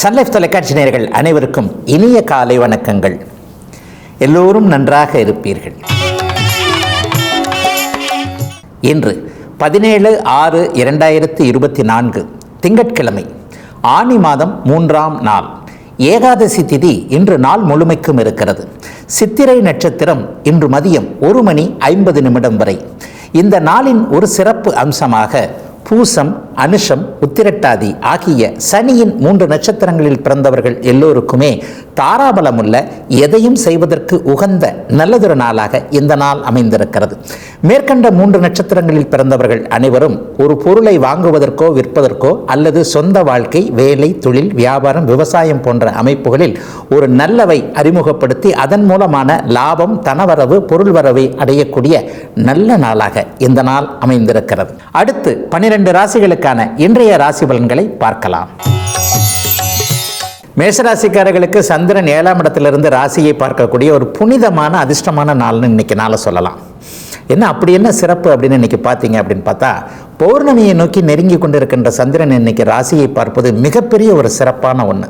Sun Life தொலைக்காட்சி நேர்கள் அனைவருக்கும் இனிய காலை வணக்கங்கள். எல்லோரும் நன்றாக இருப்பீர்கள். இன்று பதினேழு ஆறு இரண்டாயிரத்தி இருபத்தி நான்கு திங்கட்கிழமை ஆனி மாதம் மூன்றாம் நாள். ஏகாதசி திதி இன்று நாள் முழுமைக்கும் இருக்கிறது. சித்திரை நட்சத்திரம் இன்று மதியம் ஒரு மணி ஐம்பது நிமிடம் வரை. இந்த நாளின் ஒரு சிறப்பு அம்சமாக பூசம் அனுஷம் உத்திரட்டாதி ஆகிய சனியின் மூன்று நட்சத்திரங்களில் பிறந்தவர்கள் எல்லோருக்குமே தாராபலமுள்ள எதையும் செய்வதற்கு உகந்த நல்லதொரு நாளாக இந்த நாள் அமைந்திருக்கிறது. மேற்கண்ட மூன்று நட்சத்திரங்களில் பிறந்தவர்கள் அனைவரும் ஒரு பொருளை வாங்குவதற்கோ விற்பதற்கோ அல்லது சொந்த வாழ்க்கை வேலை தொழில் வியாபாரம் விவசாயம் போன்ற அமைப்புகளில் ஒரு நல்லவை அறிமுகப்படுத்தி அதன் மூலமான லாபம் தனவரவு பொருள் வரவை அடையக்கூடிய நல்ல நாளாக இந்த நாள் அமைந்திருக்கிறது. அடுத்து பனிரெண்டு ராசிகளுக்கு ராசிகளுக்கான இன்றைய ராசி பலன்களை பார்க்கலாம். மேஷராசிக்காரர்களுக்கு சந்திரன் ஏழாம் இடத்திலிருந்து ராசியை பார்க்கக்கூடிய ஒரு புனிதமான அதிர்ஷ்டமான நாள்னு இன்னைக்கு நாளை சொல்லலாம். என்ன அப்படி என்ன சிறப்பு அப்படின்னு இன்னைக்கு பார்த்தீங்க அப்படின்னு பார்த்தா பௌர்ணமியை நோக்கி நெருங்கி கொண்டிருக்கின்ற சந்திரன் இன்னைக்கு ராசியை பார்ப்பது மிகப்பெரிய ஒரு சிறப்பான ஒன்று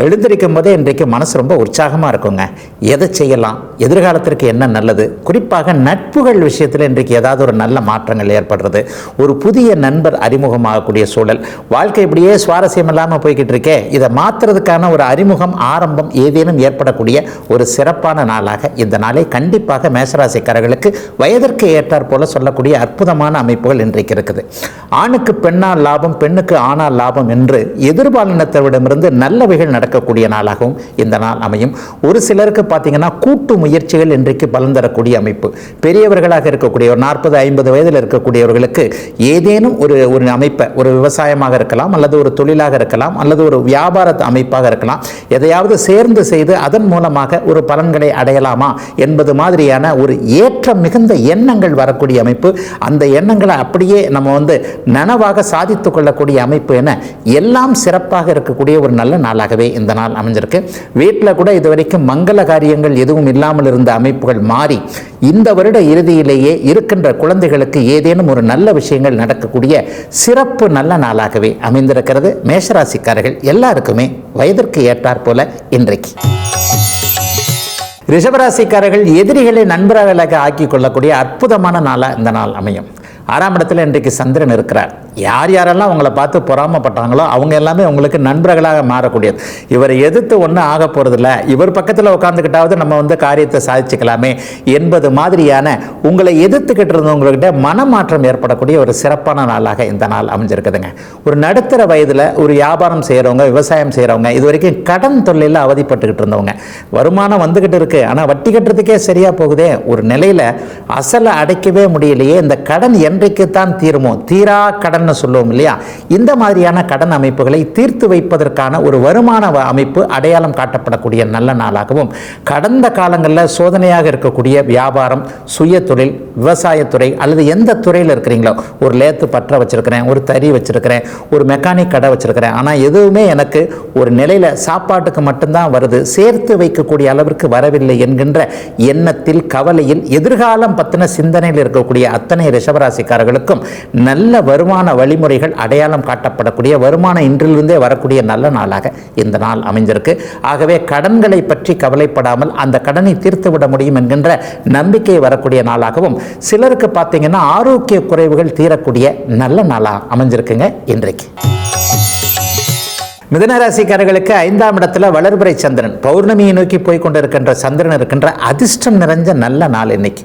எழுந்திருக்கும் போதே இன்றைக்கு மனசு ரொம்ப உற்சாகமாக இருக்குங்க. எதை செய்யலாம்? எதிர்காலத்திற்கு என்ன நல்லது? குறிப்பாக நட்புகள் விஷயத்தில் இன்றைக்கு ஏதாவது ஒரு நல்ல மாற்றங்கள் ஏற்படுறது. ஒரு புதிய நண்பர் அறிமுகமாகக்கூடிய சூழல். வாழ்க்கை இப்படியே சுவாரஸ்யம் இல்லாமல் போய்கிட்டு இருக்கே. இதை மாற்றுறதுக்கான ஒரு அறிமுகம் ஆரம்பம் ஏதேனும் ஏற்படக்கூடிய ஒரு சிறப்பான நாளாக இந்த நாளை கண்டிப்பாக மேசராசிக்காரர்களுக்கு வயதிற்கு ஏற்றாற் போல சொல்லக்கூடிய அற்புதமான அமைப்புகள் இன்றைக்கு இருக்குது. ஆணுக்கு பெண்ணால் லாபம் பெண்ணுக்கு ஆணால் லாபம் என்று எதிர்பாலினத்தவிடமிருந்து நல்லவைகள் நடக்கக்கூடிய நாளாகவும் இந்த நாள் அமையும். ஒரு சிலருக்கு பார்த்தீங்கன்னா கூட்டு முயற்சிகள் இன்றைக்கு பலன் தரக்கூடிய அமைப்பு. பெரியவர்களாக இருக்கக்கூடிய ஒரு நாற்பது ஐம்பது வயதில் இருக்கக்கூடியவர்களுக்கு ஏதேனும் ஒரு ஒரு அமைப்பை ஒரு விவசாயமாக இருக்கலாம் அல்லது ஒரு தொழிலாக இருக்கலாம் அல்லது ஒரு வியாபார அமைப்பாக இருக்கலாம் எதையாவது சேர்ந்து செய்து அதன் மூலமாக ஒரு பலன்களை அடையலாமா என்பது மாதிரியான ஒரு ஏற்றம் மிகுந்த எண்ணங்கள் வரக்கூடிய அமைப்பு. அந்த எண்ணங்களை அப்படியே நம்ம வந்து நனவாக சாதித்து கொள்ளக்கூடிய அமைப்பு என எல்லாம் சிறப்பாக இருக்கக்கூடிய ஒரு நல்ல நாளாகவே இந்த நாள் அமைஞ்சிருக்கு. வீட்டில் கூட இதுவரைக்கும் மங்கள காரியங்கள் எதுவும் இல்லாமல் இருந்த அமைப்புகள் மாறி இந்த வருட இறுதியிலேயே இருக்கின்ற குழந்தைகளுக்கு ஏதேனும் ஒரு நல்ல விஷயங்கள் நடக்கக்கூடிய சிறப்பு நல்ல நாளாகவே அமைந்திருக்கிறது. மேஷராசிக்காரர்கள் எல்லாருக்குமே வயதிற்கு ஏற்றாற் போல இன்றைக்கு. ரிஷபராசிக்காரர்கள் எதிரிகளை நண்பர்களாக ஆக்கி கொள்ளக்கூடிய அற்புதமான நாளாக இந்த நாள் அமையும். ஆறாம் இடத்துல இன்றைக்கு சந்திரன் இருக்கிறார். யார் யாரெல்லாம் உங்களை பார்த்து பொறாமப்பட்டாங்களோ அவங்க எல்லாமே உங்களுக்கு நண்பர்களாக மாறக்கூடியது. இவரை எதிர்த்து ஒன்றும் ஆக போகிறதில்ல இவர் பக்கத்தில் உட்காந்துக்கிட்டாவது நம்ம வந்து காரியத்தை சாதிச்சுக்கலாமே என்பது மாதிரியான உங்களை எதிர்த்துக்கிட்டு இருந்தவங்கக்கிட்ட மனமாற்றம் ஏற்படக்கூடிய ஒரு சிறப்பான நாளாக இந்த நாள் அமைஞ்சிருக்குதுங்க. ஒரு நடுத்தர வயதில் ஒரு வியாபாரம் செய்கிறவங்க விவசாயம் செய்கிறவங்க இது வரைக்கும் கடன் தொழிலில் அவதிப்பட்டுக்கிட்டு இருந்தவங்க. வருமானம் வந்துக்கிட்டு இருக்குது ஆனால் வட்டி கட்டுறதுக்கே சரியாக போகுதே. ஒரு நிலையில் அசலை அடைக்கவே முடியலையே. இந்த கடன் என்றைக்குத்தான் தீருமோ? தீரா கடன் சொல்லுவோம் இல்லையா? இந்த மாதிரியான கடன் அமைப்புகளை தீர்த்து வைப்பதற்கான ஒரு வருமான அமைப்பு அடையாளம் காட்டப்படக்கூடிய நல்ல நாளாகவும் கடந்த காலங்களில் சோதனையாக இருக்கக்கூடிய வியாபாரம் சுய தொழில் விவசாயத்துறை அல்லது எந்த துறையில் இருக்கிறீங்களோ ஒரு லேத்து பற்ற வச்சிருக்கிறேன் ஒரு தறி வச்சிருக்கிறேன் ஒரு மெக்கானிக் கடை வச்சிருக்கிறேன் ஆனால் எதுவுமே எனக்கு ஒரு நிலையில் சாப்பாட்டுக்கு மட்டும்தான் வருது சேர்த்து வைக்கக்கூடிய அளவிற்கு வரவில்லை என்கின்ற எண்ணத்தில் கவலையில் எதிர்காலம் பற்றின சிந்தனையில் இருக்கக்கூடிய அத்தனை ராசிக்காரர்களுக்கும் நல்ல வருமான வழிமுறைகள் அடையாளம் காட்டப்படக்கூடிய வருமானம் இன்றிலிருந்தே வரக்கூடிய நல்ல நாளாக இந்த நாள் அமைஞ்சிருக்கு. ஆகவே கடன்களை பற்றி கவலைப்படாமல் அந்த கடனை தீர்த்து விட முடியும் என்கின்ற நம்பிக்கை வரக்கூடிய நாளாகவும் சிலருக்கு பார்த்தீங்கன்னா ஆரோக்கிய குறைவுகள் தீரக்கூடிய நல்ல நாளாக அமைஞ்சிருக்குங்க இன்றைக்கு. மிதனராசிக்காரர்களுக்கு ஐந்தாம் இடத்துல வளர்பிறை சந்திரன் பௌர்ணமியை நோக்கி போய் கொண்டிருக்கின்ற சந்திரன் இருக்கின்ற அதிர்ஷ்டம் நிறைஞ்ச நல்ல நாள் இன்னைக்கு.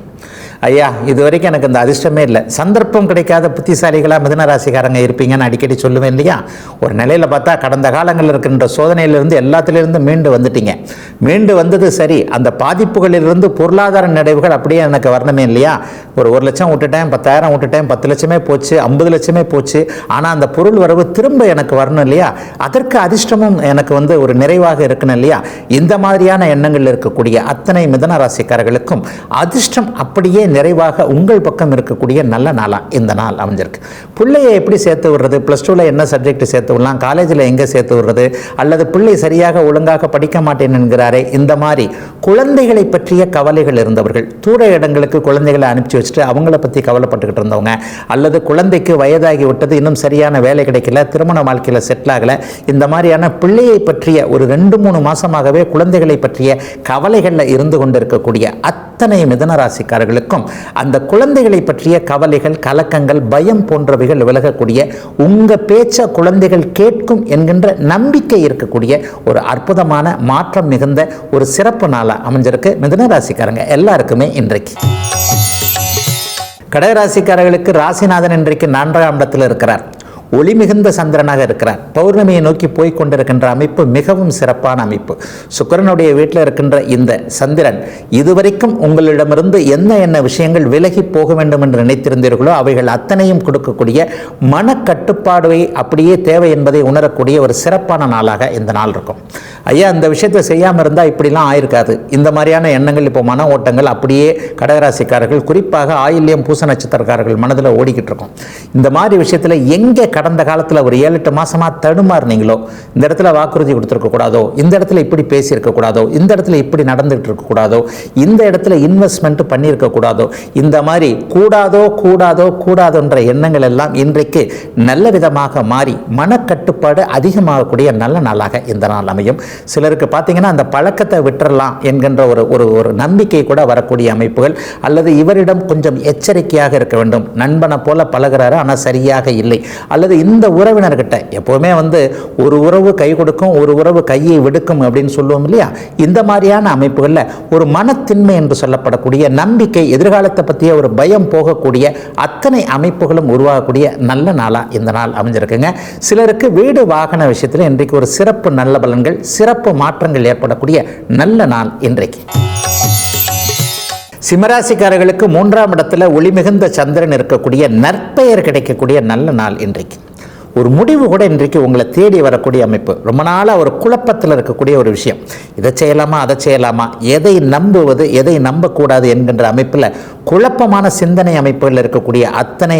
ஐயா இது வரைக்கும் எனக்கு இந்த அதிர்ஷ்டமே இல்லை. சந்தர்ப்பம் கிடைக்காத புத்திசாலிகளாக மிதனராசிக்காரங்க இருப்பீங்கன்னு அடிக்கடி சொல்லுவேன் இல்லையா? ஒரு நிலையில் பார்த்தா கடந்த காலங்களில் இருக்கின்ற சோதனையிலிருந்து எல்லாத்துலேருந்து மீண்டு வந்துட்டீங்க. மீண்டு வந்தது சரி. அந்த பாதிப்புகளிலிருந்து பொருளாதார நிறைவுகள் அப்படியே எனக்கு வரணுமே இல்லையா? ஒரு ஒரு லட்சம் விட்டுட்டேன் பத்தாயிரம் விட்டுட்டேன் பத்து லட்சமே போச்சு ஐம்பது லட்சமே போச்சு. ஆனால் அந்த பொருள் வரவு திரும்ப எனக்கு வரணும் இல்லையா? அதற்கு அதிர்ஷ்டமும் எனக்கு வந்து ஒரு நிறைவாக இருக்கணும் இல்லையா? இந்த மாதிரியான எண்ணங்கள் இருக்கக்கூடிய அத்தனை மிதன ராசிக்காரர்களுக்கும் அதிர்ஷ்டம் அப்படியே நிறைவாக உங்கள் பக்கம் இருக்கக்கூடிய நல்ல நாளாக இந்த நாள் அமைஞ்சிருக்கு. பிள்ளையை எப்படி சேர்த்து விடுறது? ப்ளஸ் டூவில் என்ன சப்ஜெக்ட் சேர்த்து விடலாம்? காலேஜில் எங்கே சேர்த்து விடுறது? அல்லது பிள்ளை சரியாக ஒழுங்காக படிக்க மாட்டேன் என்கிறாரே இந்த மாதிரி குழந்தைகளை பற்றிய கவலைகள் இருந்தவர்கள் தூர இடங்களுக்கு குழந்தைகளை அனுப்பிச்சி வச்சுட்டு அவங்கள பற்றி கவலைப்பட்டுக்கிட்டு இருந்தவங்க அல்லது குழந்தைக்கு வயதாகி விட்டது இன்னும் சரியான வேலை கிடைக்கல திருமண வாழ்க்கையில் செட்டில் ஆகலை இந்த மாதிரியான பிள்ளையை பற்றிய ஒரு ரெண்டு மூணு மாசமாகவே குழந்தைகளை பற்றிய கவலைகளில் இருந்து கொண்டிருக்கக்கூடிய அத்தனை மிதனராசிக்காரர்களுக்கும் ராசிக்காரர்களுக்கும் அந்த குழந்தைகளை பற்றிய கவலைகள் கலக்கங்கள் பயம் போன்றவைகள் விலகக்கூடிய உங்க பேச்ச குழந்தைகள் கேட்கும் என்கின்ற நம்பிக்கை இருக்கக்கூடிய ஒரு அற்புதமான மாற்றம் மிகுந்த ஒரு சிறப்பு நாளாக அமைஞ்சிருக்கு மிதனராசிக்காரங்க எல்லாருக்குமே இன்றைக்கு. கடகராசிக்காரர்களுக்கு ராசிநாதன் இன்றைக்கு நான்காம் இடத்தில் இருக்கிறார். ஒளி மிகுந்த சந்திரனாக இருக்கிறார். பௌர்ணமியை நோக்கி போய் கொண்டிருக்கின்ற அமைப்பு மிகவும் சிறப்பான அமைப்பு. சுக்கிரனுடைய வீட்டில் இருக்கின்ற இந்த சந்திரன் இதுவரைக்கும் உங்களிடமிருந்து என்ன என்ன விஷயங்கள் விலகி போக வேண்டும் என்று நினைத்திருந்தீர்களோ அவைகள் அத்தனையும் கொடுக்கக்கூடிய மனக்கட்டுப்பாடுவை அப்படியே தேவை என்பதை உணரக்கூடிய ஒரு சிறப்பான நாளாக இந்த நாள் இருக்கும். ஐயா இந்த விஷயத்தை செய்யாமல் இருந்தால் இப்படிலாம் ஆயிருக்காது. இந்த மாதிரியான எண்ணங்கள் இப்போ மன ஓட்டங்கள் அப்படியே கடகராசிக்காரர்கள் குறிப்பாக ஆயில்யம் பூச நட்சத்திரக்காரர்கள் மனதில் ஓடிக்கிட்டு இருக்கும். இந்த மாதிரி விஷயத்தில் எங்கே கடந்த காலத்தில் ஒரு ஏழு எட்டு மாதமாக தடுமாறுனீங்களோ இந்த இடத்துல வாக்குறுதி கொடுத்துருக்கக்கூடாதோ இந்த இடத்துல இப்படி பேசியிருக்கக்கூடாதோ இந்த இடத்துல இப்படி நடந்துகிட்டு இருக்கக்கூடாதோ இந்த இடத்துல இன்வெஸ்ட்மெண்ட் பண்ணியிருக்கக்கூடாதோ இந்த மாதிரி கூடாதோ கூடாதோ கூடாதோன்ற எண்ணங்கள் எல்லாம் இன்றைக்கு நல்ல விதமாக மாறி மனக்கட்டுப்பாடு அதிகமாகக்கூடிய நல்ல நாளாக இந்த நாள் அமையும். சிலருக்கு பார்த்தீங்கன்னா அந்த பழக்கத்தை விட்டுறலாம் என்கின்ற ஒரு ஒரு ஒரு நம்பிக்கை கூட வரக்கூடிய அமைப்புகள் அல்லது இவரிடம் கொஞ்சம் எச்சரிக்கையாக இருக்க வேண்டும். நண்பனை போல பழகுறாரு ஆனால் சரியாக இல்லை. அல்லது இந்த உறவினர்கிட்ட எப்போவுமே வந்து ஒரு உறவு கை கொடுக்கும் ஒரு உறவு கையை விடுக்கும் அப்படின்னு சொல்லுவோம் இல்லையா? இந்த மாதிரியான அமைப்புகளில் ஒரு மனத்தின்மை என்று சொல்லப்படக்கூடிய நம்பிக்கை எதிர்காலத்தை பற்றிய ஒரு பயம் போகக்கூடிய அத்தனை அமைப்புகளும் உருவாகக்கூடிய நல்ல நாளாக இந்த நாள் அமைஞ்சிருக்குங்க. சிலருக்கு வீடு வாகன விஷயத்தில் இன்றைக்கு ஒரு சிறப்பு நல்ல பலன்கள் சிறப்பு மாற்றங்கள் ஏற்படக்கூடிய நல்ல நாள் இன்றைக்கு. சிம்மராசிக்காரர்களுக்கு மூன்றாம் இடத்துல ஒளிமிகுந்த சந்திரன் இருக்கக்கூடிய நற்பெயர் கிடைக்கக்கூடிய நல்ல நாள் இன்றைக்கு. ஒரு முடிவு கூட இன்றைக்கு உங்களை தேடி வரக்கூடிய அமைப்பு. ரொம்ப நாளாக ஒரு குழப்பத்தில் இருக்கக்கூடிய ஒரு விஷயம். இதை செய்யலாமா அதை செய்யலாமா? எதை நம்புவது எதை நம்பக்கூடாது என்கின்ற அமைப்பில் குழப்பமான சிந்தனை அமைப்புகளில் இருக்கக்கூடிய அத்தனை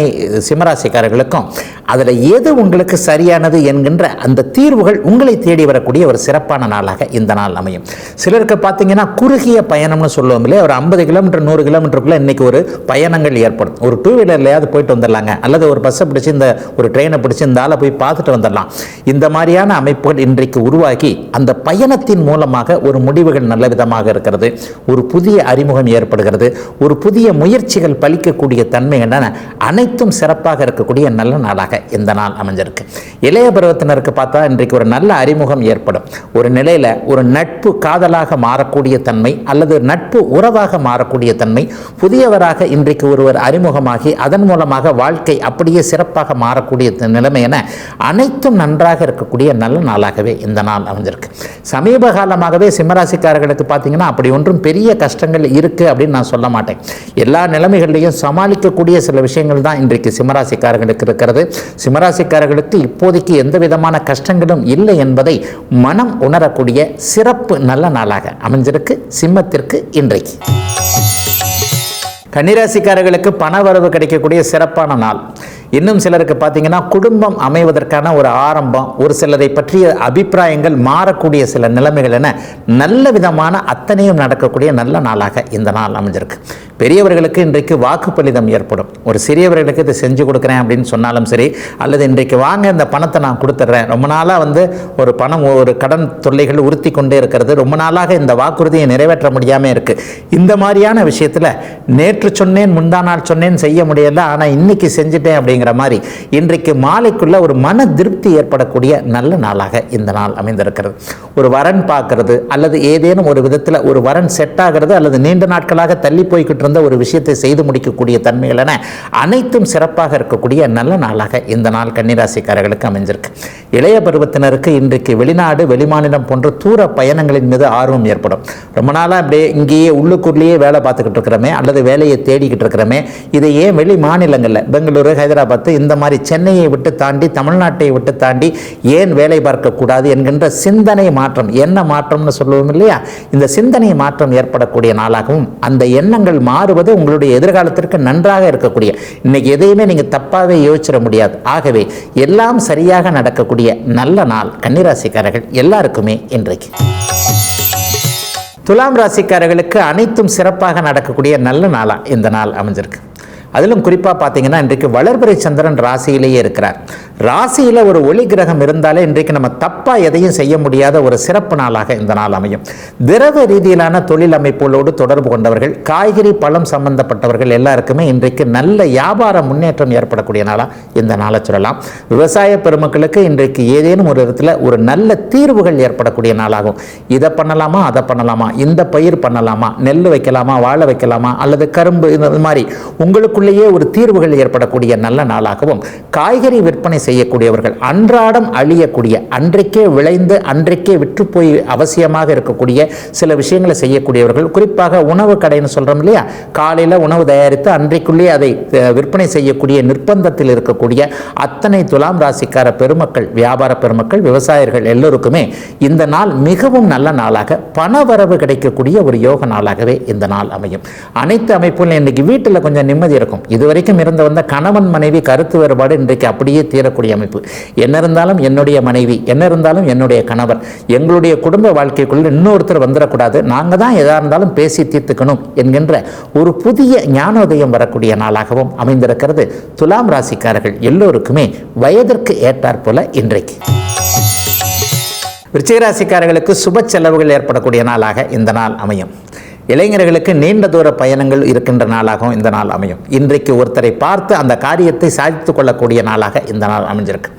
சிம்மராசிக்காரர்களுக்கும் அதில் எது உங்களுக்கு சரியானது என்கின்ற அந்த தீர்வுகள் உங்களை தேடி வரக்கூடிய ஒரு சிறப்பான நாளாக இந்த நாள் அமையும். சிலருக்கு பார்த்தீங்கன்னா குறுகிய பயணம்னு சொல்லுவோம் இல்லையா? ஒரு ஐம்பது கிலோமீட்டர் நூறு கிலோமீட்டருக்குள்ளே இன்றைக்கி ஒரு பயணங்கள் ஏற்படும். ஒரு டூ வீலர்லையாவது போயிட்டு வந்துடலாங்க. அல்லது ஒரு பஸ்ஸை பிடிச்சி இந்த ஒரு ட்ரெயினை பிடிச்சி இந்த ஆளை போய் பார்த்துட்டு வந்துடலாம். இந்த மாதிரியான அமைப்புகள் இன்றைக்கு உருவாகி அந்த பயணத்தின் மூலமாக ஒரு முடிவுகள் நல்ல விதமாக இருக்கிறது. ஒரு புதிய அறிமுகம் ஏற்படுகிறது. ஒரு புதிய முயற்சிகள் பலிக்கக்கூடிய தன்மை என்னென்ன? அனைத்தும் சிறப்பாக இருக்கக்கூடிய நல்ல நாளாக இந்த நாள் அமைஞ்சிருக்கு. இளைய பருவத்தினருக்கு பார்த்தா இன்றைக்கு ஒரு நல்ல அறிமுகம் ஏற்படும். ஒரு நிலையில் ஒரு நட்பு காதலாக மாறக்கூடிய தன்மை அல்லது நட்பு உறவாக மாறக்கூடிய தன்மை புதியவராக இன்றைக்கு ஒருவர் அறிமுகமாகி அதன் மூலமாக வாழ்க்கை அப்படியே சிறப்பாக மாறக்கூடிய நிலைமை என அனைத்தும் நன்றாக இருக்கக்கூடிய நல்ல நாளாகவே இந்த நாள் அமைஞ்சிருக்கு. சமீப காலமாகவே சிம்மராசிக்காரர்களுக்கு பார்த்தீங்கன்னா அப்படி ஒன்றும் பெரிய கஷ்டங்கள் இருக்குது அப்படின்னு நான் சொல்ல மாட்டேன். எல்லா நிலைமைகள்லையும் சமாளிக்கக்கூடிய சில விஷயங்கள் தான் இன்றைக்கு சிம்மராசிக்காரர்களுக்கு இருக்கிறது. சிம்மராசிக்காரர்களுக்கு இப்போதைக்கு எந்த விதமான கஷ்டங்களும் இல்லை என்பதை மனம் உணரக்கூடிய சிறப்பு நல்ல நாளாக அமைஞ்சிருக்கு சிம்மத்திற்கு இன்றைக்கு. கன்னிராசிக்காரர்களுக்கு பண வரவு கிடைக்கக்கூடிய சிறப்பான நாள். இன்னும் சிலருக்கு பார்த்தீங்கன்னா குடும்பம் அமைவதற்கான ஒரு ஆரம்பம் ஒரு சிலரை பற்றிய அபிப்பிராயங்கள் மாறக்கூடிய சில நிலைமைகள் என நல்ல விதமான அத்தனையும் நடக்கக்கூடிய நல்ல நாளாக இந்த நாள் அமைஞ்சிருக்கு. பெரியவர்களுக்கு இன்றைக்கு வாக்குப்பலிதம் ஏற்படும். ஒரு சிறியவர்களுக்கு இதை செஞ்சு கொடுக்குறேன் அப்படின்னு சொன்னாலும் சரி அல்லது இன்றைக்கு வாங்க இந்த பணத்தை நான் கொடுத்துட்றேன். ரொம்ப நாளாக வந்து ஒரு பணம் ஒரு கடன் தொல்லைகள் உறுத்தி கொண்டே இருக்கிறது. ரொம்ப நாளாக இந்த வாக்குறுதியை நிறைவேற்ற முடியாமல் இருக்குது இந்த மாதிரியான விஷயத்தில் நேற்று சொன்னேன் முந்தா நாள் சொன்னேன் செய்ய முடியல ஆனால் இன்னைக்கு செஞ்சுட்டேன் அப்படிங்கிற மாதிரி இன்றைக்கு மாலைக்குள்ள ஒரு மன திருப்தி ஏற்படக்கூடிய நல்ல நாளாக இந்த நாள் அமைந்திருக்கிறது. ஒரு வரன் பார்க்கறது அல்லது ஏதேனும் ஒரு விதத்தில் ஒரு வரன் செட் ஆகிறது அல்லது நீண்ட நாட்களாக தள்ளி போய்கிட்டு இருந்த ஒரு விஷயத்தை செய்து முடிக்கக்கூடிய தன்மைகள் என அனைத்தும் சிறப்பாக இருக்கக்கூடிய நல்ல நாளாக இந்த நாள் கன்னிராசிக்காரர்களுக்கு அமைஞ்சிருக்கு. இளைய பருவத்தினருக்கு இன்றைக்கு வெளிநாடு வெளிமாநிலம் போன்ற தூர பயணங்களின் மீது ஆர்வம் ஏற்படும். ரொம்ப நாளாக அப்படியே இங்கேயே உள்ளுக்குள்ளேயே வேலை பார்த்துக்கிட்டு இருக்கிறோமே அல்லது வேலையை தேடிக்கிட்டு இருக்கிறோமே இதை ஏன் வெளி மாநிலங்களில் பெங்களூரு ஹைதராபாத் இந்த மாதிரி சென்னையை விட்டு தாண்டி தமிழ்நாட்டை விட்டு தாண்டி ஏன் வேலை பார்க்கக்கூடாது என்கின்ற சிந்தனை மாற்றம் என்ன மாற்றம்னு சொல்லுவோம் இல்லையா? இந்த சிந்தனை மாற்றம் ஏற்படக்கூடிய நாளாகவும் அந்த எண்ணங்கள் மா மாறுவது உங்களுடைய எதிர்காலத்திற்கு நன்றாக இருக்கக்கூடிய இன்னைக்கு எதையுமே நீங்கள் தப்பாகவே யோசிச்சிட முடியாது. ஆகவே எல்லாம் சரியாக நடக்கக்கூடிய நல்ல நாள் கன்னிராசிக்காரர்கள் எல்லாருக்குமே இன்றைக்கு. துலாம் ராசிக்காரர்களுக்கு அனைத்தும் சிறப்பாக நடக்கக்கூடிய நல்ல நாளாக இந்த நாள் அமைஞ்சிருக்கு. அதிலும் குறிப்பாக பார்த்தீங்கன்னா இன்றைக்கு வளர்பிறை சந்திரன் ராசியிலேயே இருக்கிறார். ராசியில் ஒரு ஒளி கிரகம் இருந்தாலே இன்றைக்கு நம்ம தப்பாக எதையும் செய்ய முடியாத ஒரு சிறப்பு நாளாக இந்த நாள் அமையும். திரவ ரீதியிலான தொழில் அமைப்புகளோடு தொடர்பு கொண்டவர்கள் காய்கறி பழம் சம்பந்தப்பட்டவர்கள் எல்லாருக்குமே இன்றைக்கு நல்ல வியாபார முன்னேற்றம் ஏற்படக்கூடிய நாளாக இந்த நாளை சொல்லலாம். விவசாய பெருமக்களுக்கு இன்றைக்கு ஏதேனும் ஒரு இடத்துல ஒரு நல்ல தீர்வுகள் ஏற்படக்கூடிய நாளாகும். இதை பண்ணலாமா அதை பண்ணலாமா இந்த பயிர் பண்ணலாமா நெல் வைக்கலாமா வாழை வைக்கலாமா அல்லது கரும்பு இந்த மாதிரி. உங்களுக்கு உங்களுக்குள்ளேயே ஒரு தீர்வுகள் ஏற்படக்கூடிய நல்ல நாளாகவும் காய்கறி விற்பனை செய்யக்கூடியவர்கள் அன்றாடம் அழியக்கூடிய அன்றைக்கே விளைந்து அன்றைக்கே விற்று போய் அவசியமாக இருக்கக்கூடிய சில விஷயங்களை செய்யக்கூடியவர்கள் குறிப்பாக உணவு கடைன்னு சொல்கிறோம் இல்லையா? காலையில் உணவு தயாரித்து அன்றைக்குள்ளேயே அதை விற்பனை செய்யக்கூடிய நிர்பந்தத்தில் இருக்கக்கூடிய அத்தனை துலாம் ராசிக்கார பெருமக்கள் வியாபார பெருமக்கள் விவசாயிகள் எல்லோருக்குமே இந்த நாள் மிகவும் நல்ல நாளாக பணவரவு கிடைக்கக்கூடிய ஒரு யோக நாளாகவே இந்த நாள் அமையும். அனைத்து அமைப்புகளும் இன்னைக்கு வீட்டில் கொஞ்சம் நிம்மதி இருக்கும். இருக்கும். இதுவரைக்கும் இருந்து வந்த கணவன் மனைவி கருத்து வேறுபாடு இன்றைக்கு அப்படியே தீரக்கூடிய அமைப்பு. என்ன இருந்தாலும் என்னுடைய மனைவி என்ன இருந்தாலும் என்னுடைய கணவர். எங்களுடைய குடும்ப வாழ்க்கைக்குள்ள இன்னொருத்தர் வந்துடக்கூடாது. நாங்கள் தான் எதாக இருந்தாலும் பேசி தீர்த்துக்கணும் என்கின்ற ஒரு புதிய ஞானோதயம் வரக்கூடிய நாளாகவும் அமைந்திருக்கிறது. துலாம் ராசிக்காரர்கள் எல்லோருக்குமே வயதிற்கு ஏற்றாற் போல இன்றைக்கு. விருச்சிகராசிக்காரர்களுக்கு சுப செலவுகள் ஏற்படக்கூடிய நாளாக இந்த நாள் அமையும். இளைஞர்களுக்கு நீண்ட தூர பயணங்கள் இருக்கின்ற நாளாகவும் இந்த நாள் அமையும். இன்றைக்கு ஒருத்தரை பார்த்து அந்த காரியத்தை சாதித்து கொள்ளக்கூடிய நாளாக இந்த நாள் அமைஞ்சிருக்கு.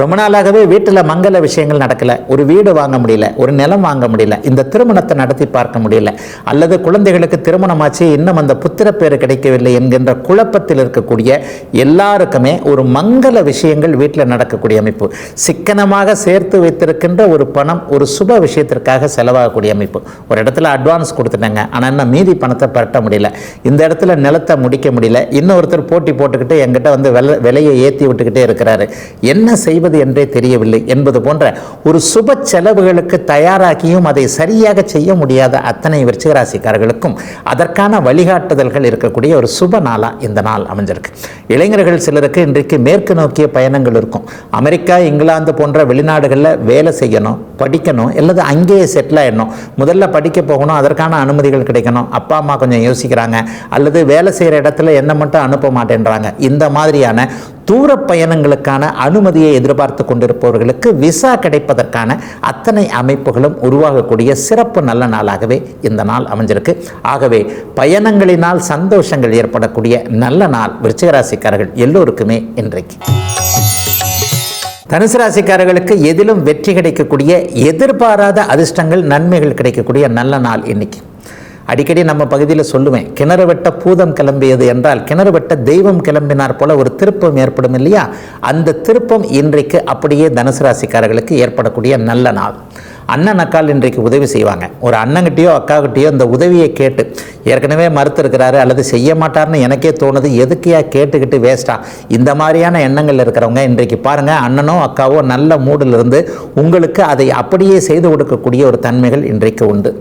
ரொம்ப நாளாகவே வீட்டில் மங்கள விஷயங்கள் நடக்கலை. ஒரு வீடு வாங்க முடியல ஒரு நிலம் வாங்க முடியல இந்த திருமணத்தை நடத்தி பார்க்க முடியல அல்லது குழந்தைகளுக்கு திருமணமாச்சு இன்னும் அந்த புத்திரப்பேறு கிடைக்கவில்லை என்கின்ற குழப்பத்தில் இருக்கக்கூடிய எல்லாருக்குமே ஒரு மங்கள விஷயங்கள் வீட்டில் நடக்கக்கூடிய அமைப்பு. சிக்கனமாக சேர்த்து வைத்திருக்கின்ற ஒரு பணம் ஒரு சுப விஷயத்திற்காக செலவாகக்கூடிய அமைப்பு. ஒரு இடத்துல அட்வான்ஸ் கொடுத்துட்டாங்க ஆனால் என்ன மீதி பணத்தை பரட்ட முடியல. இந்த இடத்துல நிலத்தை முடிக்க முடியல. இன்னொருத்தர் போட்டி போட்டுக்கிட்டு என்கிட்ட வந்து விலை விலையை ஏற்றி விட்டுக்கிட்டே இருக்கிறாரு. என்ன செய்வது? என்றே தெரியவில்லை. என்பது போன்ற ஒரு சுப செலவுகளுக்கு தயாராகியும் அதை சரியாக செய்ய முடியாத அத்தனை விருச்சிகராசிக்காரர்களுக்கும் அதற்கான வழிகாட்டுதல்கள் இருக்கக்கூடிய ஒரு சுப நாளாக இந்த நாள் அமைஞ்சிருக்கு. இளைஞர்கள் சிலருக்கு இன்றைக்கு மேற்கு நோக்கிய பயணங்கள் இருக்கும். அமெரிக்கா இங்கிலாந்து போன்ற வெளிநாடுகளில் வேலை செய்யணும் படிக்கணும் அல்லது அங்கேயே செட்டில் ஆகிடணும் முதல்ல படிக்க போகணும் அதற்கான அனுமதிகள் கிடைக்கணும். அப்பா அம்மா கொஞ்சம் யோசிக்கிறாங்க. அல்லது வேலை செய்கிற இடத்துல என்ன மட்டும் அனுப்ப மாட்டேன்றாங்க. இந்த மாதிரியான தூர பயணங்களுக்கான அனுமதியை எதிர்பார்த்து கொண்டிருப்பவர்களுக்கு விசா கிடைப்பதற்கான அத்தனை அமைப்புகளும் உருவாகக்கூடிய சிறப்பு நல்ல நாளாகவே இந்த நாள் அமைஞ்சிருக்கு. ஆகவே பயணங்களினால் சந்தோஷங்கள் ஏற்படக்கூடிய நல்ல நாள் விருச்சிகராசிக்காரர்கள் எல்லோருக்குமே இன்றைக்கு. தனுசு ராசிக்காரர்களுக்கு எதிலும் வெற்றி கிடைக்கக்கூடிய எதிர்பாராத அதிர்ஷ்டங்கள் நன்மைகள் கிடைக்கக்கூடிய நல்ல நாள் இன்னைக்கு. அடிக்கடி நம்ம பகுதியில் சொல்லுவேன் கிணறு வெட்ட பூதம் கிளம்பியது என்றால் கிணறு வெட்ட தெய்வம் கிளம்பினார் போல ஒரு திருப்பம் ஏற்படும் இல்லையா? அந்த திருப்பம் இன்றைக்கு அப்படியே தனுசு ராசிக்காரர்களுக்கு ஏற்படக்கூடிய நல்ல நாள். அண்ணன் அக்கால் இன்றைக்கு உதவி செய்வாங்க. ஒரு அண்ணங்கிட்டயோ அக்காக்கிட்டேயோ இந்த உதவியை கேட்டு ஏற்கனவே மறுத்துருக்கிறாரு அல்லது செய்ய மாட்டார்னு எனக்கே தோணுது எதுக்கையா கேட்டுக்கிட்டு வேஸ்டா இந்த மாதிரியான எண்ணங்கள் இருக்கிறவங்க இன்றைக்கு பாருங்கள் அண்ணனோ அக்காவோ நல்ல மூடிலிருந்து உங்களுக்கு அதை அப்படியே செய்து கொடுக்கக்கூடிய ஒரு தன்மைகள் இன்றைக்கு உண்டு.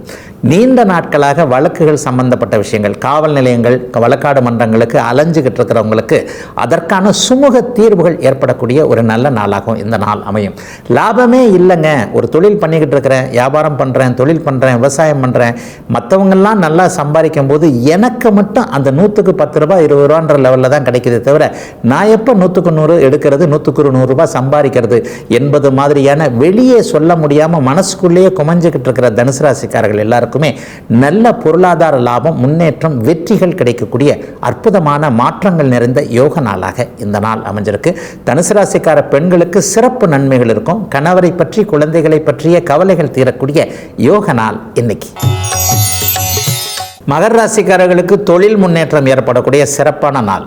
நீண்ட நாட்களாக வழக்குகள் சம்பந்தப்பட்ட விஷயங்கள் காவல் நிலையங்கள் வழக்காடு மன்றங்களுக்கு அலைஞ்சுக்கிட்டு இருக்கிறவங்களுக்கு அதற்கான சுமூக தீர்வுகள் ஏற்படக்கூடிய ஒரு நல்ல நாளாகும் இந்த நாள் அமையும். லாபமே இல்லைங்க. ஒரு தொழில் பண்ணிக்கிட்டு இருக்கிறேன் வியாபாரம் பண்ணுறேன் தொழில் பண்ணுறேன் விவசாயம் பண்ணுறேன் மற்றவங்கெல்லாம் நல்லா சம்பாதிக்கும் போது எனக்கு மட்டும் அந்த நூற்றுக்கு பத்து ரூபா இருபது ரூபான்ற லெவலில் தான் கிடைக்குதே தவிர நான் எப்போ நூற்றுக்கு நூறு எடுக்கிறது நூற்றுக்கு ஒரு நூறுரூபா சம்பாதிக்கிறது என்பது மாதிரியான வெளியே சொல்ல முடியாமல் மனசுக்குள்ளேயே குமஞ்சிக்கிட்டு இருக்கிற தனுசு ராசிக்காரர்கள் எல்லாருக்கும் நல்ல பொருளாதார லாபம் முன்னேற்றம் வெற்றிகள் கிடைக்கக்கூடிய அற்புதமான மாற்றங்கள் நிறைந்த யோக நாளாக இந்த நாள் அமைஞ்சிருக்கு. தனுசு ராசிக்கார பெண்களுக்கு சிறப்பு நன்மைகள் இருக்கும். கணவரை பற்றி குழந்தைகளை பற்றிய கவலைகள் தீரக்கூடிய யோக நாள் இன்னைக்கு. மகர ராசிக்காரர்களுக்கு தொழில் முன்னேற்றம் ஏற்படக்கூடிய சிறப்பான நாள்.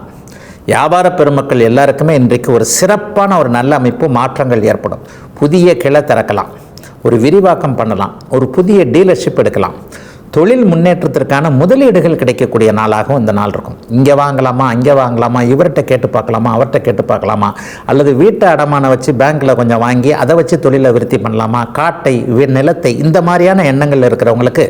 வியாபார பெருமக்கள் எல்லாருக்குமே இன்றைக்கு ஒரு சிறப்பான ஒரு நல்ல அமைப்பு மாற்றங்கள் ஏற்படும். புதிய கிளை திறக்கலாம். ஒரு விரிவாக்கம் பண்ணலாம். ஒரு புதிய டீலர்ஷிப் எடுக்கலாம். தொழில் முன்னேற்றத்திற்கான முதலீடுகள் கிடைக்கக்கூடிய நாளாகவும் இந்த நாள் இருக்கும். இங்கே வாங்கலாமா அங்கே வாங்கலாமா இவர்கிட்ட கேட்டு பார்க்கலாமா அவர்கிட்ட கேட்டு பார்க்கலாமா அல்லது வீட்டை அடமானம் வச்சு பேங்க்கில் கொஞ்சம் வாங்கி அதை வச்சு தொழிலை விருத்தி பண்ணலாமா காட்டை வி- நிலத்தை இந்த மாதிரியான எண்ணங்கள் இருக்கிறவங்களுக்கு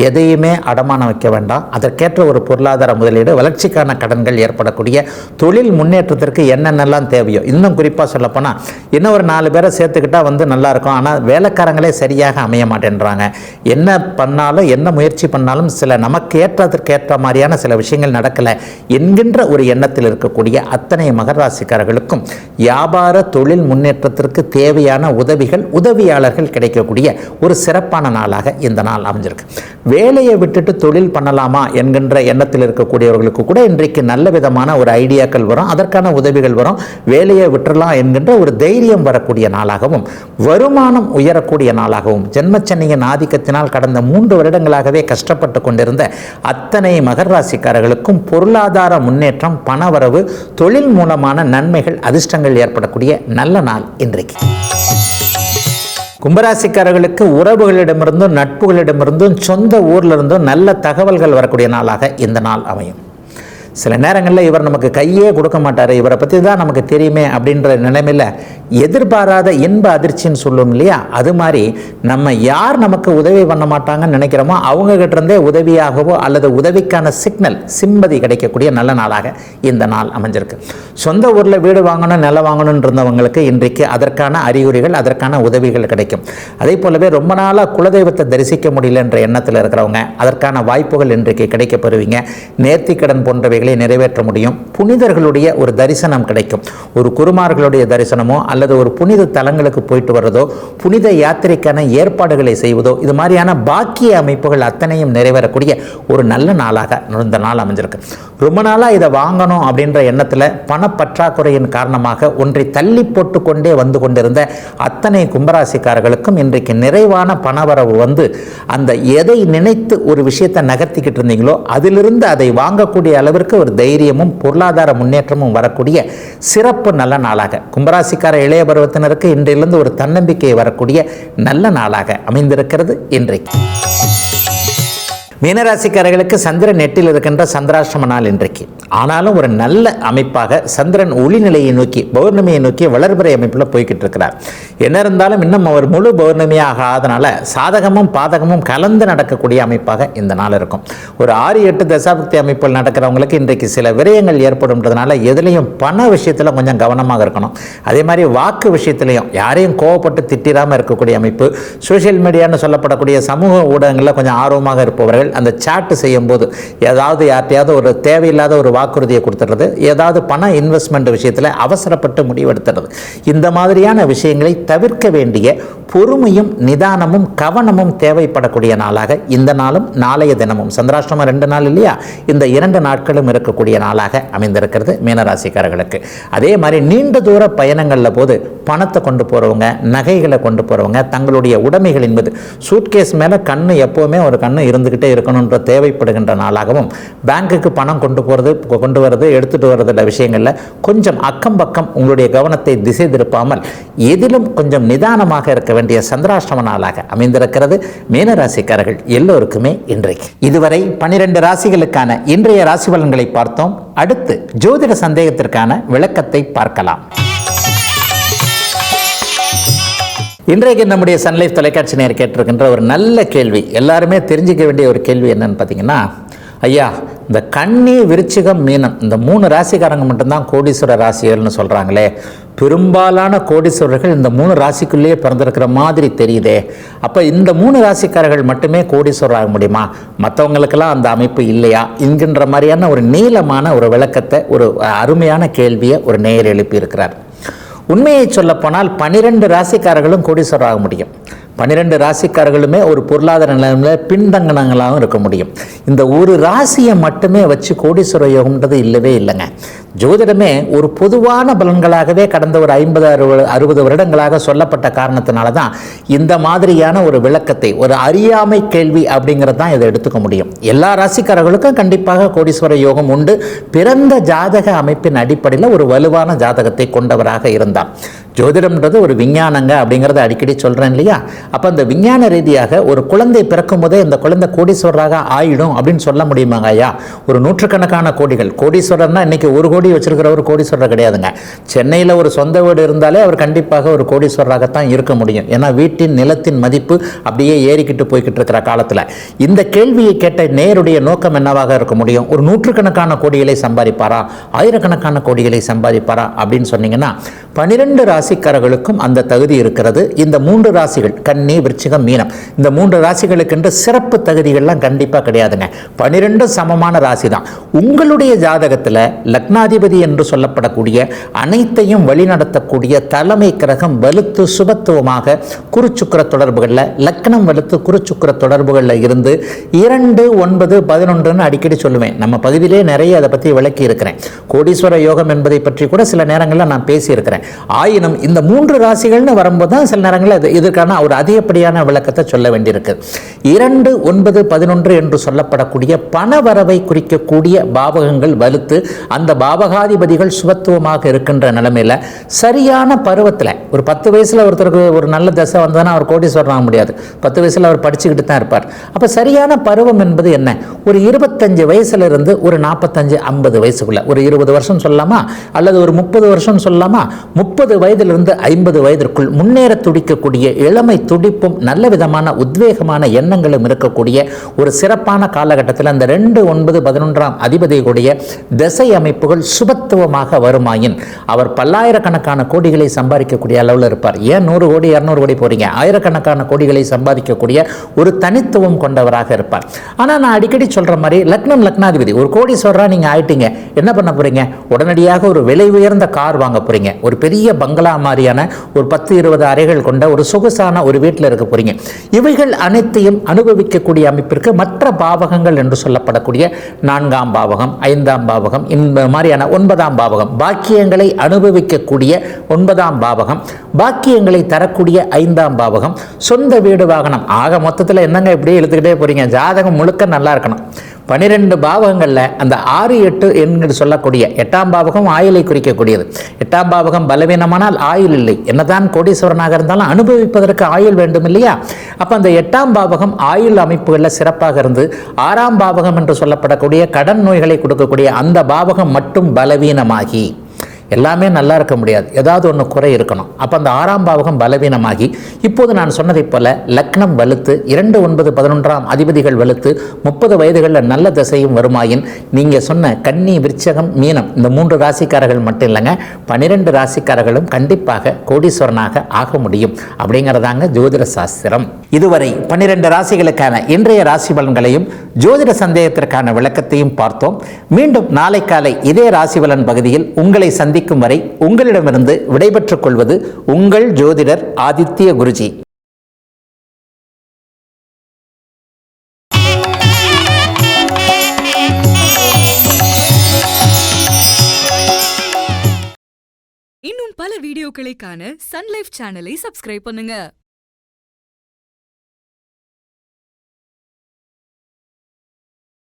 எதையுமே அடமானம் வைக்க வேண்டாம். அதற்கேற்ற ஒரு பொருளாதார முதலீடு வளர்ச்சிக்கான கடன்கள் ஏற்படக்கூடிய தொழில் முன்னேற்றத்திற்கு என்னென்னலாம் தேவையோ இன்னும் குறிப்பாக சொல்லப்போனால் இன்னும் ஒரு நாலு பேரை சேர்த்துக்கிட்டா வந்து நல்லாயிருக்கும் ஆனால் வேலைக்காரங்களே சரியாக அமைய மாட்டேன்றாங்க. என்ன பண்ணாலும் என்ன முயற்சி பண்ணாலும் சில நமக்கு ஏற்றதற்கேற்ற மாதிரியான சில விஷயங்கள் நடக்கலை என்கின்ற ஒரு எண்ணத்தில் இருக்கக்கூடிய அத்தனை மகராசிக்காரர்களுக்கும் வியாபார தொழில் முன்னேற்றத்திற்கு தேவையான உதவிகள் உதவியாளர்கள் கிடைக்கக்கூடிய ஒரு சிறப்பான நாளாக இந்த நாள் அமைஞ்சிருக்கு. வேலையை விட்டுட்டு தொழில் பண்ணலாமா என்கின்ற எண்ணத்தில் இருக்கக்கூடியவர்களுக்கு கூட இன்றைக்கு நல்ல விதமான ஒரு ஐடியாக்கள் வரும். அதற்கான உதவிகள் வரும். வேலையை விட்டுறலாம் என்கின்ற ஒரு தைரியம் வரக்கூடிய நாளாகவும் வருமானம் உயரக்கூடிய நாளாகவும் ஜென்மச்சனியின் ஆதிக்கத்தினால் கடந்த மூன்று வருடங்களாக வருடங்களாகவே கஷ்டப்பட்டு கொண்டிருந்த அத்தனை மகர ராசிக்காரர்களுக்கும் பொருளாதார முன்னேற்றம் பணவரவு தொழில் மூலமான நன்மைகள் அதிர்ஷ்டங்கள் ஏற்படக்கூடிய நல்ல நாள் இன்றைக்கு. கும்பராசிக்காரர்களுக்கு உறவுகளிடமிருந்தும் நட்புகளிடமிருந்தும் சொந்த ஊர்ல இருந்தும் நல்ல தகவல்கள் வரக்கூடிய நாளாக இந்த நாள் அமையும். சில நேரங்களில் இவர் நமக்கு கையே கொடுக்க மாட்டார். இவரை பற்றி தான் நமக்கு தெரியுமே அப்படின்ற நிலைமையில் எதிர்பாராத இன்ப அதிர்ச்சின்னு சொல்லும் இல்லையா? அது மாதிரி நம்ம யார் நமக்கு உதவி பண்ண மாட்டாங்கன்னு நினைக்கிறோமோ அவங்ககிட்டருந்தே இருந்தே உதவியாகவோ அல்லது உதவிக்கான சிக்னல் சிம்பதி கிடைக்கக்கூடிய நல்ல நாளாக இந்த நாள் அமைஞ்சிருக்கு. சொந்த ஊரில் வீடு வாங்கணும் நிலம் வாங்கணும்னு இருந்தவங்களுக்கு இன்றைக்கு அதற்கான அறிகுறிகள் அதற்கான உதவிகள் கிடைக்கும். அதே போலவே ரொம்ப நாளாக குலதெய்வத்தை தரிசிக்க முடியலன்ற எண்ணத்தில் இருக்கிறவங்க அதற்கான வாய்ப்புகள் இன்றைக்கு கிடைக்கப் பெறுவீங்க. நேர்த்திக்கடன் தேவைகளை நிறைவேற்ற முடியும். புனிதர்களுடைய ஒரு தரிசனம் கிடைக்கும். ஒரு குருமார்களுடைய தரிசனமோ அல்லது ஒரு புனித தலங்களுக்கு போயிட்டு வர்றதோ புனித யாத்திரைக்கான ஏற்பாடுகளை செய்வதோ இது மாதிரியான பாக்கிய அமைப்புகள் அத்தனையும் நிறைவேறக்கூடிய ஒரு நல்ல நாளாக இந்த நாள் அமைஞ்சிருக்கு. ரொம்ப நாளாக இதை வாங்கணும் அப்படின்ற எண்ணத்தில் பணப்பற்றாக்குறையின் காரணமாக ஒன்றை தள்ளி போட்டு கொண்டே வந்து கொண்டிருந்த அத்தனை கும்பராசிக்காரர்களுக்கும் இன்றைக்கு நிறைவான பணவரவு வந்து அந்த எதை நினைத்து ஒரு விஷயத்தை நகர்த்திக்கிட்டு இருந்தீங்களோ அதிலிருந்து அதை வாங்கக்கூடிய அளவிற்கு ஒரு தைரியமும் பொருளாதார முன்னேற்றமும் வரக்கூடிய சிறப்பு நல்ல நாளாக. கும்பராசிக்கார இளைய பருவத்தினருக்கு இன்றிலிருந்து ஒரு தன்னம்பிக்கை வரக்கூடிய நல்ல நாளாக அமைந்திருக்கிறது இன்றைக்கு. மீனராசிக்காரர்களுக்கு சந்திரன் எட்டில் இருக்கின்ற சந்திராஷ்டம நாள் இன்றைக்கு. ஆனாலும் ஒரு நல்ல அமைப்பாக சந்திரன் ஒளிநிலையை நோக்கி பௌர்ணமியை நோக்கி வளர்பிறை அமைப்பில் போய்கிட்டு இருக்கிறார். என்ன இருந்தாலும் இன்னும் அவர் முழு பௌர்ணமியாக ஆகாதனால சாதகமும் பாதகமும் கலந்து நடக்கக்கூடிய அமைப்பாக இந்த நாள் இருக்கும். ஒரு ஆறு எட்டு தசாபக்தி அமைப்பில் நடக்கிறவங்களுக்கு இன்றைக்கு சில விரயங்கள் ஏற்படும்ன்றதுனால எதுலேயும் பண விஷயத்தில் கொஞ்சம் கவனமாக இருக்கணும். அதே மாதிரி வாக்கு விஷயத்திலையும் யாரையும் கோவப்பட்டு திட்டிராமல் இருக்கக்கூடிய அமைப்பு சோஷியல் மீடியான்னு சொல்லப்படக்கூடிய சமூக ஊடகங்களில் கொஞ்சம் ஆர்வமாக இருப்பவர்கள் அந்த சாட்டு செய்யும்போது ஏதாவது யார்ட்டையாவது ஒரு தேவையில்லாத ஒரு வாக்குறுதியை கொடுத்துறது ஏதாவது பண இன்வெஸ்ட்மெண்ட் விஷயத்தில் அவசரப்பட்டு முடிவெடுத்துறது இந்த மாதிரியான விஷயங்களை தவிர்க்க வேண்டிய பொறுமையும் நிதானமும் கவனமும் தேவைப்படக்கூடிய நாளாக இந்த நாளும் நாளைய தினமும் சந்திராஷ்டமம் ரெண்டு நாள் இல்லையா? இந்த இரண்டு நாட்களும் இருக்கக்கூடிய நாளாக அமைந்திருக்கிறது மீனராசிக்காரர்களுக்கு. அதே மாதிரி நீண்ட தூர பயணங்களில் போது பணத்தை கொண்டு போகிறவங்க நகைகளை கொண்டு போகிறவங்க தங்களுடைய உடைமைகள் என்பது சூட்கேஸ் மேலே கண்ணு எப்போவுமே ஒரு கண்ணு இருந்துக்கிட்டே இருக்கணுன்ற தேவைப்படுகின்ற நாளாகவும் பேங்க்குக்கு பணம் கொண்டு போகிறது கொண்டு வர்றது எடுத்துகிட்டு வர்றதுல விஷயங்களில் கொஞ்சம் அக்கம் பக்கம் உங்களுடைய கவனத்தை திசை திருப்பாமல் எதிலும் கொஞ்சம் நிதானமாக இருக்க வேண்டிய சந்திராஷ்டம நாளாக அமைந்திருக்கிறது. மீனராசிக்காரர்கள் எல்லோருக்குமே இன்றைக்கு. இதுவரை பனிரெண்டு ராசிகளுக்கான இன்றைய ராசி பலன்களை பார்த்தோம். அடுத்து ஜோதிட சந்தேகத்திற்கான விளக்கத்தை பார்க்கலாம். இன்றைக்கு நம்முடைய சன்லைஃப் தொலைக்காட்சி நேர் கேட்டிருக்கின்ற ஒரு நல்ல கேள்வி. எல்லாருமே தெரிஞ்சுக்க வேண்டிய ஒரு கேள்வி என்னன்னு பார்த்தீங்கன்னா ஐயா இந்த கன்னி விருச்சிகம் மீனம் இந்த மூணு ராசிக்காரங்க மட்டும்தான் கோடீஸ்வர ராசிகள்னு சொல்கிறாங்களே பெரும்பாலான கோடீஸ்வரர்கள் இந்த மூணு ராசிக்குள்ளேயே பிறந்திருக்கிற மாதிரி தெரியுதே. அப்போ இந்த மூணு ராசிக்காரர்கள் மட்டுமே கோடீஸ்வரர் ஆக முடியுமா? மற்றவங்களுக்கெல்லாம் அந்த அமைப்பு இல்லையா? என்கின்ற மாதிரியான ஒரு நீளமான ஒரு விளக்கத்தை ஒரு அருமையான கேள்வியை ஒரு நேயர் எழுப்பியிருக்கிறார். உண்மையை சொல்லப்போனால் பனிரெண்டு ராசிக்காரர்களும் கோடீஸ்வரர் ஆக முடியும். பன்னிரெண்டு ராசிக்காரர்களுமே ஒரு பொருளாதார நிலைமையில் பின்தங்கினங்களாகவும் இருக்க முடியும். இந்த ஒரு ராசியை மட்டுமே வச்சு கோடீஸ்வர யோகம்ன்றது இல்லவே இல்லைங்க. ஜோதிடமே ஒரு பொதுவான பலன்களாகவே கடந்த ஒரு ஐம்பது அறுபது அறுபது வருடங்களாக சொல்லப்பட்ட காரணத்தினால தான் இந்த மாதிரியான ஒரு விளக்கத்தை ஒரு அறியாமை கேள்வி அப்படிங்கிறது தான் இதை எடுத்துக்க முடியும். எல்லா ராசிக்காரர்களுக்கும் கண்டிப்பாக கோடீஸ்வர யோகம் உண்டு. பிறந்த ஜாதக அமைப்பின் அடிப்படையில் ஒரு வலுவான ஜாதகத்தை கொண்டவராக இருந்தார். ஜோதிடம்ன்றது ஒரு விஞ்ஞானங்க அப்படிங்கிறத அடிக்கடி சொல்கிறேன் இல்லையா? அப்போ அந்த விஞ்ஞான ரீதியாக ஒரு குழந்தை பிறக்கும் போதே அந்த குழந்தை கோடீஸ்வரராக ஆயிடும் அப்படின்னு சொல்ல முடியுமாங்க ஐயா? ஒரு நூற்றுக்கணக்கான கோடிகள். கோடீஸ்வரர்னா இன்றைக்கி ஒரு கோடி வச்சிருக்கிறவர் கோடீஸ்வரர் கிடையாதுங்க. சென்னையில் ஒரு சொந்த வீடு இருந்தாலே அவர் கண்டிப்பாக ஒரு கோடீஸ்வரராகத்தான் இருக்க முடியும். ஏன்னா வீட்டின் நிலத்தின் மதிப்பு அப்படியே ஏறிக்கிட்டு போய்கிட்டு இருக்கிற காலத்தில். இந்த கேள்வியை கேட்ட நேருடைய நோக்கம் என்னவாக இருக்க முடியும்? ஒரு நூற்றுக்கணக்கான கோடிகளை சம்பாதிப்பாரா? ஆயிரக்கணக்கான கோடிகளை சம்பாதிப்பாரா அப்படின்னு சொன்னீங்கன்னா பனிரெண்டு ராசிக்காரர்களுக்கும் அந்த தகுதி இருக்கிறது. இந்த மூன்று ராசிகள் கன்னி விருச்சிகம் மீனம். இந்த மூன்று ராசிகளுக்கென்று சிறப்பு தகுதிகள்லாம் கண்டிப்பாக கிடையாதுங்க. பனிரெண்டு சமமான ராசி தான் உங்களுடைய ஜாதகத்தில் லக்னாதிபதி என்று சொல்லப்படக்கூடிய அனைத்தையும் வழிநடத்தக்கூடிய தலைமை கிரகம் வலுத்து சுபத்துவமாக குருச்சுக்கர தொடர்புகளில் லக்னம் வலுத்து குருச்சுக்கர தொடர்புகளில் இருந்து இரண்டு ஒன்பது பதினொன்றுன்னு அடிக்கடி சொல்லுவேன். நம்ம பகுதியிலே நிறைய அதை பற்றி விளக்கி இருக்கிறேன் கோடீஸ்வர யோகம் என்பதை பற்றி கூட சில நேரங்களில் நான் பேசியிருக்கிறேன். ஆயினும் இந்த மூன்று ராசிகள்னு வரும்போது தான் சில நேரங்களில் இது இதற்கான ஒரு அதிகப்படியான விளக்கத்தை சொல்ல வேண்டியிருக்கு. இரண்டு ஒன்பது பதினொன்று என்று சொல்லப்படக்கூடிய பணவரவை குறிக்கக்கூடிய பாவகங்கள் வலுத்து அந்த பாவகாதிபதிகள் சுபத்துவமாக இருக்கின்ற நிலைமையில் சரியான பருவத்தில் ஒரு பத்து வயசில் ஒருத்தருக்கு ஒரு நல்ல தசை வந்ததுன்னா அவர் கோடீஸ்வரன் ஆக முடியாது. பத்து வயசில் அவர் படிச்சுக்கிட்டு தான் இருப்பார். அப்போ சரியான பருவம் என்பது என்ன? ஒரு இருபத்தஞ்சு வயசுல இருந்து ஒரு நாற்பத்தஞ்சு ஐம்பது வயசுக்குள்ள ஒரு இருபது வருஷம் சொல்லலாமா? அல்லது ஒரு முப்பது வருஷம் சொல்லலாமா? முப்பது வயதிலிருந்து ஐம்பது வயதிற்குள் முன்னேற துடிக்கக்கூடிய இளமை துடிப்பும் நல்ல விதமான உத்வேகமான எண்ணங்களும் இருக்கக்கூடிய ஒரு சிறப்பான காலகட்டத்தில் அந்த ரெண்டு ஒன்பது பதினொன்றாம் அதிபதியுடைய திசை அமைப்புகள் சுபத்துவமாக வருமாயின் அவர் பல்லாயிரக்கணக்கான கோடிகளை சம்பாதிக்கக்கூடிய அளவில் இருப்பார். ஏன் நூறு கோடி இரநூறு கோடி போறீங்க? ஆயிரக்கணக்கான கோடிகளை சம்பாதிக்கக்கூடிய ஒரு தனித்துவம் கொண்டவராக இருப்பார். ஆனால் நான் அடிக்கடி சொல்ற மாதிரி லக்னம் லக்னாதிபதி ஒரு கோடி கோடீஸ்வரரா நீங்க ஆயிட்டீங்க என்ன பண்ண போறீங்க? உடனடியாக ஒரு விலை உயர்ந்த கார் வாங்க போறீங்க. ஒரு பெரிய பங்களா மாதிரியான ஒரு பத்து இருபது அறைகள் கொண்ட ஒரு சொகுசான ஒரு வீட்டில் இருக்க போறீங்க. இவைகள் அனைத்தையும் அனுபவிக்கக்கூடிய அமைப்பிற்கு மற்ற பாவகங்கள் என்று சொல்லப்படக்கூடிய நான்காம் பாவகம் ஐந்தாம் பாவகம் இந்த மாதிரியான ஒன்பதாம் பாவகம். பாக்கியங்களை அனுபவிக்கக்கூடிய ஒன்பதாம் பாவகம் பாக்கியங்களை தரக்கூடிய ஐந்தாம் பாவகம். சொந்த வீடு வாகனம். ஆக மொத்தத்தில் என்னங்க இப்படியே இழுத்துக்கிட்டே போறீங்க? ஜாதகம் முழுக்க நல்லா இருக்கணும். பனிரெண்டு பாவகங்களில் அந்த ஆறு எட்டு என்று சொல்லக்கூடிய எட்டாம் பாவகம் ஆயுளை குறிக்கக்கூடியது. எட்டாம் பாவகம் பலவீனமானால் ஆயுள் இல்லை. என்னதான் கோடீஸ்வரனாக இருந்தாலும் அனுபவிப்பதற்கு ஆயுள் வேண்டும் இல்லையா? அப்போ அந்த எட்டாம் பாவகம் ஆயுள் அமைப்புகளில் சிறப்பாக இருந்து ஆறாம் பாவகம் என்று சொல்லப்படக்கூடிய கடன் நோய்களை கொடுக்கக்கூடிய அந்த பாவகம் மட்டும் பலவீனமாகி எல்லாமே நல்லா இருக்க முடியாது. ஏதாவது ஒன்று குறை இருக்கணும். அப்போ அந்த ஆறாம் பாவகம் பலவீனமாகி இப்போது நான் சொன்னதைப் போல லக்னம் வலுத்து இரண்டு ஒன்பது பதினொன்றாம் அதிபதிகள் வலுத்து முப்பது வயதுகளில் நல்ல திசையும் வருமாயின் நீங்கள் சொன்ன கன்னி விருச்சகம் மீனம் இந்த மூன்று ராசிக்காரர்கள் மட்டும் இல்லைங்க பன்னிரெண்டு ராசிக்காரர்களும் கண்டிப்பாக கோடீஸ்வரனாக ஆக முடியும். அப்படிங்கிறதாங்க ஜோதிட சாஸ்திரம். இதுவரை பன்னிரெண்டு ராசிகளுக்கான இன்றைய ராசி பலன்களையும் ஜோதிட சந்தேகத்திற்கான விளக்கத்தையும் பார்த்தோம். மீண்டும் நாளை காலை இதே ராசி பலன் பகுதியில் உங்களை சந்தி சந்திக்கும் வரை உங்களிடமிருந்து விடைபெற்றுக் கொள்வது உங்கள் ஜோதிடர் ஆதித்ய குருஜி. இன்னும் பல வீடியோக்களை காண சன்லைஃப் சேனலை சப்ஸ்கிரைப் பண்ணுங்க.